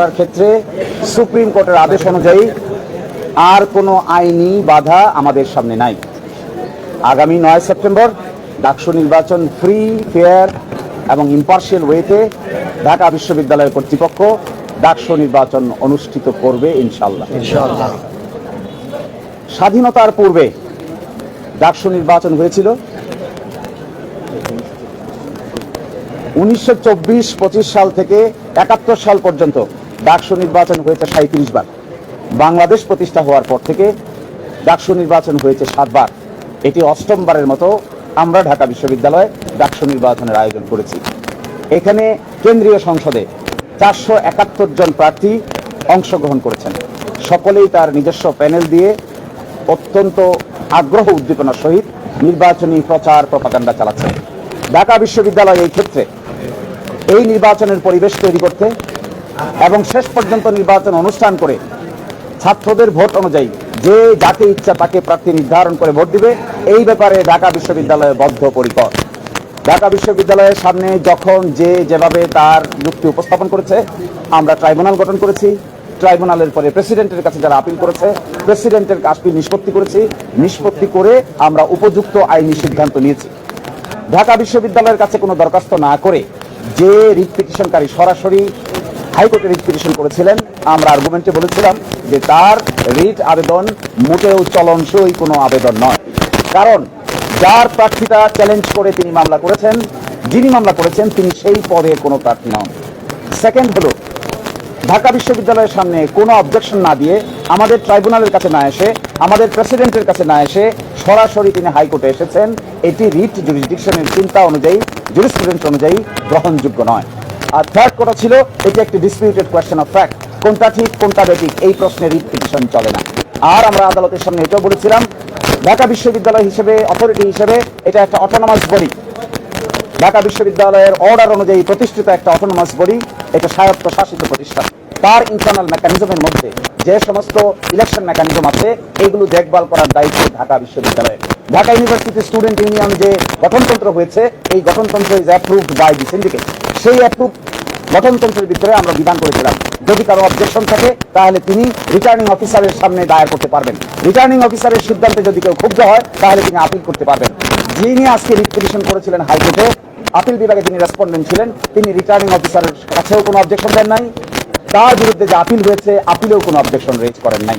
করার ক্ষেত্রে সুপ্রিম কোর্টের আদেশ অনুযায়ী আর কোনো আইনি বাধা আমাদের সামনে নাই। আগামী নয় সেপ্টেম্বর ডাকসু নির্বাচন ফ্রি ফেয়ার এবং ইম্পার্শিয়াল ওয়েতে ঢাকা বিশ্ববিদ্যালয় কর্তৃপক্ষ ডাকসু নির্বাচন অনুষ্ঠিত করবে ইনশাল্লাহ স্বাধীনতার পূর্বে ডাকসু নির্বাচন হয়েছিল। উনিশশো চব্বিশ পঁচিশ সাল থেকে একাত্তর সাল পর্যন্ত ডাকসু নির্বাচন হয়েছে সাঁত্রিশ বার। বাংলাদেশ প্রতিষ্ঠা হওয়ার পর থেকে ডাকসু নির্বাচন হয়েছে সাতবার এটি অষ্টমবারের মতো আমরা ঢাকা বিশ্ববিদ্যালয়ে ডাকসু নির্বাচনের আয়োজন করেছি। এখানে কেন্দ্রীয় সংসদে চারশো একাত্তর জন প্রার্থী অংশগ্রহণ করেছেন। সকলেই তার নিজস্ব প্যানেল দিয়ে অত্যন্ত আগ্রহ উদ্দীপনার সহিত নির্বাচনী প্রচার প্রপাগান্ডা চালাচ্ছেন। ঢাকা বিশ্ববিদ্যালয় এই ক্ষেত্রে এই নির্বাচনের পরিবেশ তৈরি করতে এবং শেষ পর্যন্ত নির্বাচন অনুষ্ঠান করে ছাত্রদের ভোট অনুযায়ী যে যাকে ইচ্ছা তাকে প্রার্থী নির্ধারণ করে ভোট দিবে, এই ব্যাপারে ঢাকা বিশ্ববিদ্যালয় বদ্ধপরিকর। ঢাকা বিশ্ববিদ্যালয়ের সামনে যখন যে যেভাবে তার যুক্তি উপস্থাপন করেছে, আমরা ট্রাইব্যুনাল গঠন করেছি। ট্রাইব্যুনালের পরে প্রেসিডেন্টের কাছে যারা আপিল করেছে, প্রেসিডেন্টের আপিল নিষ্পত্তি করেছি। নিষ্পত্তি করে আমরা উপযুক্ত আইনি সিদ্ধান্ত নিয়েছি। ঢাকা বিশ্ববিদ্যালয়ের কাছে কোনো দরখাস্ত না করে যে রিট পিটিশনকারী সরাসরি হাইকোর্টে রিট পিটিশন করেছিলেন। আমরা আর্গুমেন্টে বলেছিলাম যে তার রিট আবেদন মোটেও চলনসই কোনো আবেদন নয়। কারণ যার প্রার্থীতা চ্যালেঞ্জ করে তিনি মামলা করেছেন, যিনি মামলা করেছেন, তিনি সেই পদে কোনো প্রার্থী নন। সেকেন্ড হলো, ঢাকা বিশ্ববিদ্যালয়ের সামনে কোনো অবজেকশন না দিয়ে আমাদের ট্রাইব্যুনালের কাছে না এসে, আমাদের প্রেসিডেন্টের কাছে না এসে সরাসরি তিনি হাইকোর্টে এসেছেন। এটি রিট জুরিসডিকশনের চিন্তা অনুযায়ী জুরিস্টুডেন্ট অনুযায়ী গ্রহণযোগ্য নয়। আর থার্ড কথা ছিল? এটি একটি ডিসপিউটেড কোয়েশ্চেন অফ ফ্যাক্ট কোনটা ঠিক, কোনটা বেঠিক? এই প্রশ্নে রিট পিটিশন চলে না। আর আমরা আদালতের সামনে এটাও বলেছিলাম, ঢাকা বিশ্ববিদ্যালয় হিসেবে অথরিটি হিসেবে এটা একটা অটোনমাস বডি ঢাকা বিশ্ববিদ্যালয়ের অর্ডার অনুযায়ী প্রতিষ্ঠিত একটা অটোনমাস বডি এটা স্বায়ত্ত শাসিত প্রতিষ্ঠান। তার ইন্টারনাল মেকানিজমের মধ্যে যে সমস্ত ইলেকশন মেকানিজম আছে, এগুলো দেখভাল করার দায়িত্ব ঢাকা বিশ্ববিদ্যালয়ের। ঢাকা ইউনিভার্সিটি স্টুডেন্ট ইউনিয়ন যে গঠনতন্ত্র হয়েছে, এই গঠনতন্ত্র is approved by the syndicate সেই অ্যাপ্রুভ গঠনতন্ত্রের ভিতরে আমরা বিধান করেছিলাম। যদি কারও অবজেকশন থাকে, তাহলে তিনি রিটার্নিং অফিসারের সামনে দায়ের করতে পারবেন। রিটার্নিং অফিসারের সিদ্ধান্তে যদি কেউ ক্ষুব্ধ হয়, তাহলে তিনি আপিল করতে পারবেন। যিনি আজকে রিট পিটিশন করেছিলেন হাইকোর্টে আপিল বিভাগে তিনি রেসপন্ডেন্ট ছিলেন। তিনি রিটার্নিং অফিসারের কাছেও কোনো অবজেকশন দেন নাই। তার বিরুদ্ধে যে আপিল হয়েছে আপিলেও কোনো অবজেকশন রেজ করেন নাই।